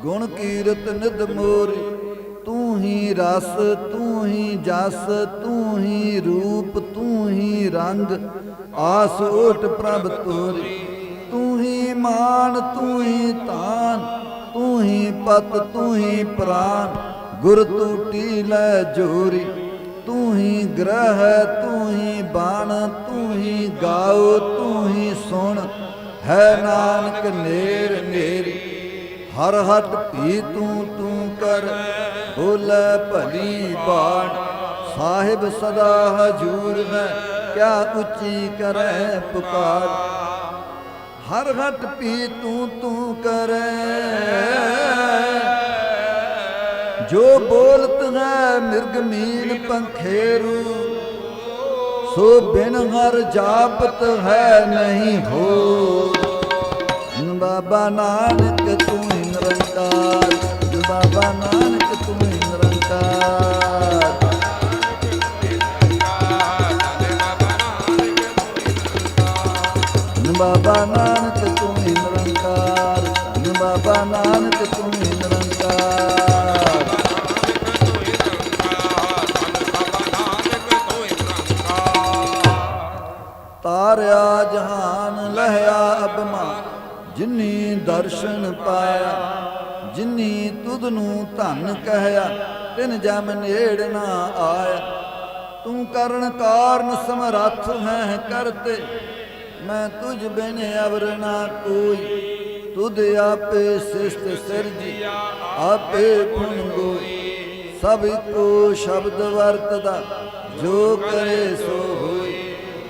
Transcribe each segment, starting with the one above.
ਗੁਣ ਕੀਰਤ ਨਿਦ ਮੋਰੀ ਤੂੰ ਹੀ ਰਸ ਤੂੰ ਹੀ ਜਸ ਤੂੰ ਹੀ ਰੂਪ ਤੂੰ ਹੀ ਰੰਗ ਆਸ ਓਟ ਪ੍ਰਭ ਤੋਰੀ ਤੂੰ ਹੀ ਮਾਨ ਤੂੰ ਹੀ ਤਾਨ ਤੂੰ ਹੀ ਪਤ ਤੂੰ ਹੀ ਪ੍ਰਾਨ ਗੁਰ ਤੂੰ ਟੀ ਲੈ ਜੋਰੀ ਤੂੰ ਹੀ ਗ੍ਰਹਿ ਤੂੰ ਹੀ ਬਾਣ ਤੂੰ ਹੀ ਗਾਉ ਤੂੰ ਹੀ ਸੁਣ ਹੈ ਨਾਨਕ ਨੇਰ ਨੇਰੀ ਹਰ ਹਟ ਭੀ ਤੂੰ ਤੂੰ ਕਰ, ਬੋਲੇ ਭਲੀ ਬਾਣ। ਸਾਹਿਬ ਸਦਾ ਹਜੂਰ ਹੈ, ਕਿਆ ਉੱਚੀ ਕਰੈ ਪੁਕਾਰ। ਹਰ ਹਟ ਪੀ ਤੂੰ ਤੂੰ ਕਰੈ। ਜੋ ਬੋਲਤ ਹੈ ਮਿਰਗ ਮੀਨ ਪੰਖੇਰੂ, ਸੋ ਬਿਨ ਹਰ ਜਾਪਤ ਹੈ ਨਹੀਂ ਹੋ ਬਾਬਾ ਨਾਨਕ ਤੂੰ ਹੀ ਨਿਰੰਕਾਰ ਬਾਬਾ ਨਾਨਕ ਤੂੰ ਹੀ ਨਿਰੰਕਾਰ। ਬਾਬਾ ਨਾਨਕ ਤੂੰ ਨਿਰੰਕਾਰ ਬਾਬਾ ਨਾਨਕ ਤੂੰ ਦਰਸ਼ਨ ਪਾਇਆ, ਜਿਨੀ ਤੁਧ ਨੂੰ ਧਨ ਕਹਿਆ, ਤਿਨ ਜਮ ਨੇੜ ਨਾ ਆਇਆ। ਤੂੰ ਕਰਨ ਕਾਰਨ ਸਮਰੱਥ ਹੈ ਕਰਤੇ, ਮੈਂ ਤੁਝ ਬਿਨ ਅਵਰ ਨਾ ਕੋਈ। ਤੁਧ ਆਪੇ ਸਿਸ਼ਟ ਸਿਰਜੀ, ਆਪੇ ਗੁਣ ਸਭ ਕੋ ਸ਼ਬਦ ਵਰਤਦਾ, ਜੋ ਕਰੇ ਸੋ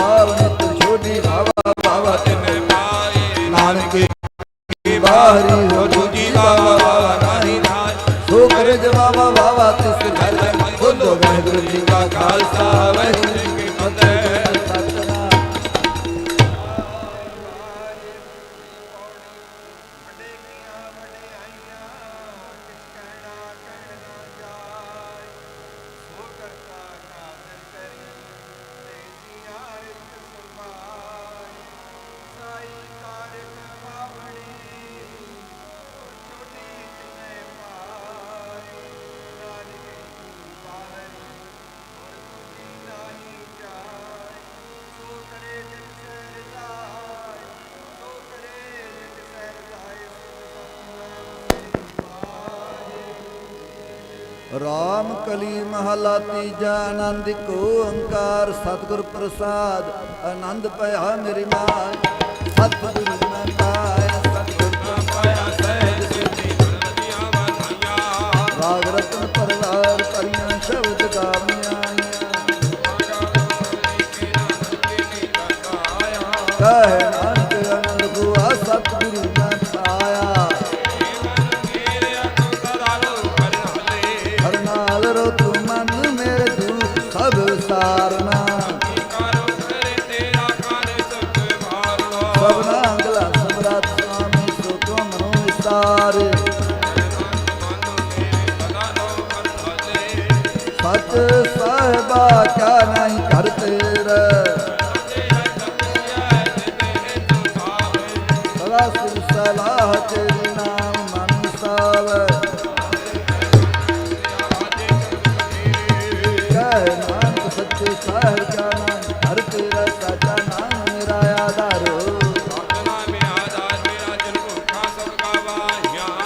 ਕਾਰ ਕਮਾਵ ਨਿਤ ਛੋਡੀ ਬਾਬਾ ਬਾਬਾ ਨਾਨਕ ਕੀ ਬਾਹਰੀ ਹੋ ਦੂਜੀ ਬਾਬਾ ਰਾਮ ਕਲੀ ਮਹਲਾ ਤੀਜਾ ਆਨੰਦ ਕੋ ਓੰਕਾਰ ਸਤਿਗੁਰ ਪ੍ਰਸਾਦ ਆਨੰਦ ਭਇਆ ਮੇਰੀ ਮਾਨ ਸਤਿਗੁਰ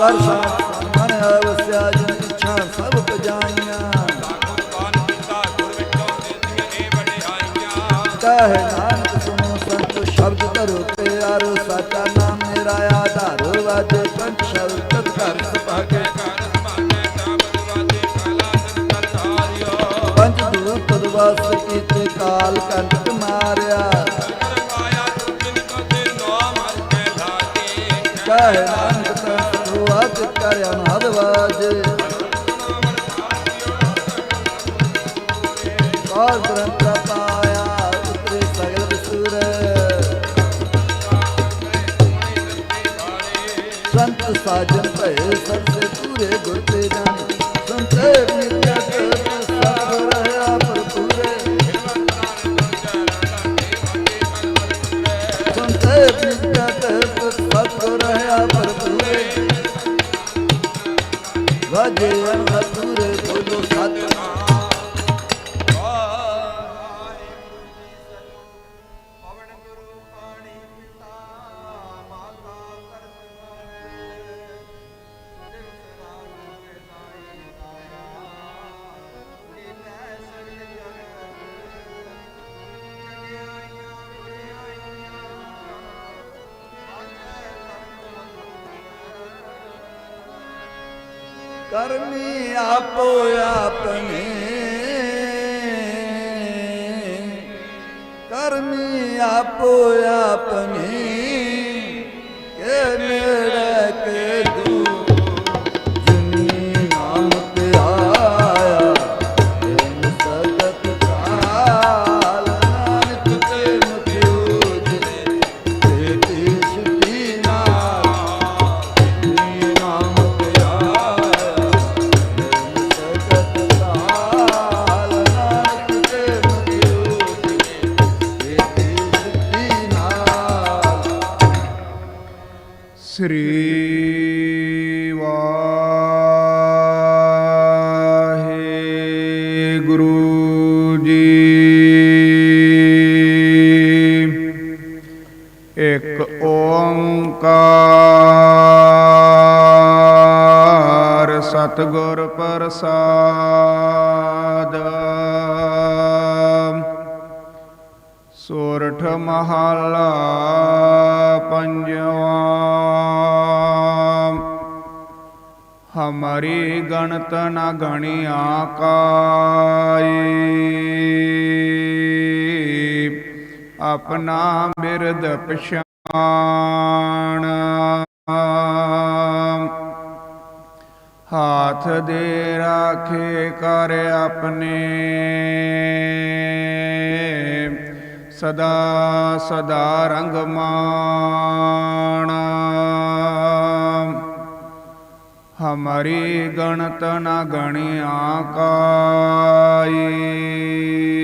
ਗਵਾਈਆਂ ਕਰ ਮਨ ਅਵਸਿਆ ਜਿਨ ਇੱਛਾ ਸਭ ਪਜਾਈਆਂ ਕਹੇ ਨਾਨਕ ਸੁਨੋ ਸੰਤ ਸ਼ਬਦ ਧਰੋ ਪਿਆਰੋ, ਸਾਚਾ Thank you. ਤਨ ਕਰਮੀ ਆਪੋ ਆਪਣੇ ਕਰਮੀ ਆਪੋ ਆਪਣੇ ਇਕ ਓੰਕਾਰ ਸਤਿਗੁਰ ਪ੍ਰਸਾਦ। ਸੋਰਠ ਮਹਲਾ ਪੰਜਵਾ। ਹਮਾਰੀ ਗਣਤ ਨ ਗਣਿਆ ਕਾਈ ਆਪਣਾ ਬਿਰਦ ਪਛਾਣ। ਹਾਥ ਦੇ ਰਾਖੇ ਕਰ ਆਪਣੇ। ਸਦਾ ਸਦਾ ਰੰਗ ਮਾਣ। ਹਮਾਰੀ ਗਣਤ ਨ ਗਣਿਆ ਕਾਈ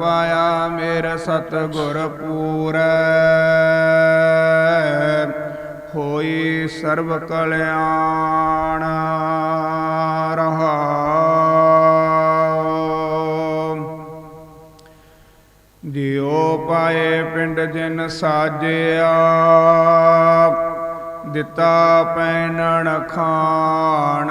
ਪਾਇਆ ਮੇਰਾ ਸਤਿਗੁਰ ਪੂਰੈ। ਹੋਈ ਸਰਬ ਕਲਿਆਣ ਰਹਾਉ ਦਿਓ ਪਾਏ ਪਿੰਡ ਜਿਨ ਸਾਜਿਆ। ਦਿੱਤਾ ਪੈਣਨ ਖਾਣ।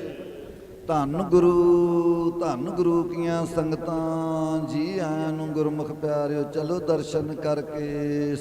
ਧੰਨ ਗੁਰੂ ਧੰਨ ਗੁਰੂ ਕੀਆਂ ਸੰਗਤਾਂ ਜੀ ਆਇਆਂ ਨੂੰ ਗੁਰਮੁਖ ਪਿਆਰਿਓ ਚਲੋ ਦਰਸ਼ਨ ਕਰਕੇ